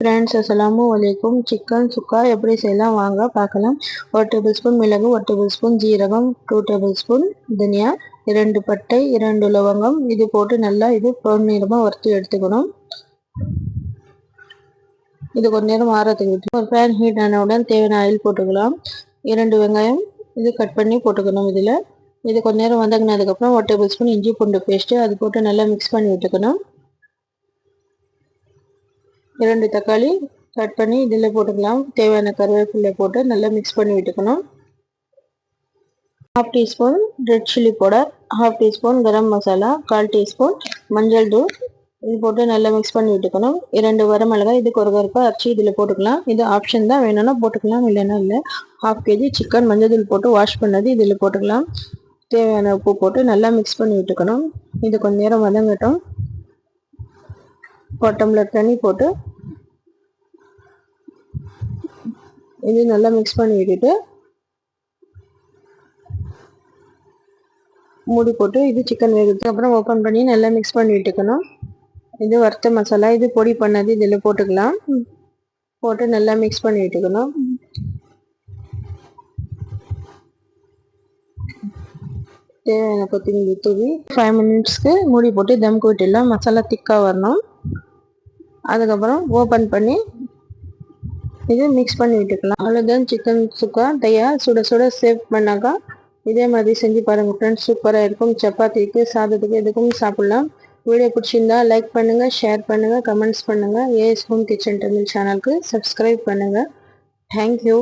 Friends அஸ்ஸலாமு வலைக்கும் chicken சுக்கா எப்படி செய்யலாம்? வாங்க பார்க்கலாம். ஒரு டேபிள் ஸ்பூன் மிளகு ஒரு டேபிள் ஸ்பூன் ஜீரகம் டூ டேபிள் ஸ்பூன் தனியா இரண்டு பட்டை இரண்டு லவங்கம். இது போட்டு நல்லா இது பொன்னிறமாக வறுத்து எடுத்துக்கணும். இது கொஞ்ச நேரம் ஆறத்துக்கு விட்டு ஒரு பேன் ஹீட் ஆனவுடன் தேவையான ஆயில் போட்டுக்கலாம். இரண்டு வெங்காயம் இது கட் பண்ணி போட்டுக்கணும் இதில். இது கொஞ்ச நேரம் வதங்கினதுக்கப்புறம் ஒரு டேபிள் ஸ்பூன் இஞ்சி பூண்டு பேஸ்ட்டு அது போட்டு நல்லா மிக்ஸ் பண்ணி விட்டுக்கணும். இரண்டு தக்காளி கட் பண்ணி இதில் போட்டுக்கலாம். தேவையான கருவேப்பிலை போட்டு நல்லா மிக்ஸ் பண்ணி விட்டுக்கணும். Half teaspoon red chilli powder half teaspoon garam masala கால் டீஸ்பூன் மஞ்சள் தூள். இது போட்டு நல்லா மிக்ஸ் பண்ணி விட்டுக்கணும். இரண்டு வரமிளகாய் இது ஒரு அரைச்சி இதில் போட்டுக்கலாம். இது ஆப்ஷன் தான். வேணும்னா போட்டுக்கலாம் இல்லைன்னா இல்லை. ஹாஃப் கேஜி சிக்கன் மஞ்சள் தூள் போட்டு வாஷ் பண்ணது இதில் போட்டுக்கலாம். தேவையான உப்பு போட்டு நல்லா மிக்ஸ் பண்ணி விட்டுக்கணும். இது கொஞ்சம் நேரம் வதங்கட்டும். ஒரு டம்ளர் தண்ணி போட்டு இது நல்லா மிக்ஸ் பண்ணி விட்டுட்டு மூடி போட்டு இது சிக்கன் வேகிறதுக்கு அப்புறம் ஓப்பன் பண்ணி நல்லா மிக்ஸ் பண்ணி விட்டுக்கணும். இது வறுத்த மசாலா இது பொடி பண்ணது இதில் போட்டுக்கலாம். போட்டு நல்லா மிக்ஸ் பண்ணி விட்டுக்கணும். தேவையான கொத்தமல்லி தூவி ஃபைவ் மினிட்ஸ்க்கு மூடி போட்டு தம் விட்டுடலாம் மசாலா திக்காக வரணும். அதுக்கப்புறம் ஓப்பன் பண்ணி இது மிக்ஸ் பண்ணி விட்டுக்கலாம் அவ்வளோதான் சிக்கன் சுக்கா. தயார் சுட சுட சேவ் பண்ணாக்கா இதே மாதிரி செஞ்சு பாருங்கள் ஃப்ரெண்ட்ஸ் சூப்பராக இருக்கும். சப்பாத்திக்கு சாதத்துக்கு எதுக்கும் சாப்பிட்லாம். வீடியோ பிடிச்சிருந்தா லைக் பண்ணுங்கள் ஷேர் பண்ணுங்கள் கமெண்ட்ஸ் பண்ணுங்கள் ஏஎஸ் ஹோம் கிச்சன் தமிழ் சேனலுக்கு சப்ஸ்கிரைப் பண்ணுங்கள் தேங்க்யூ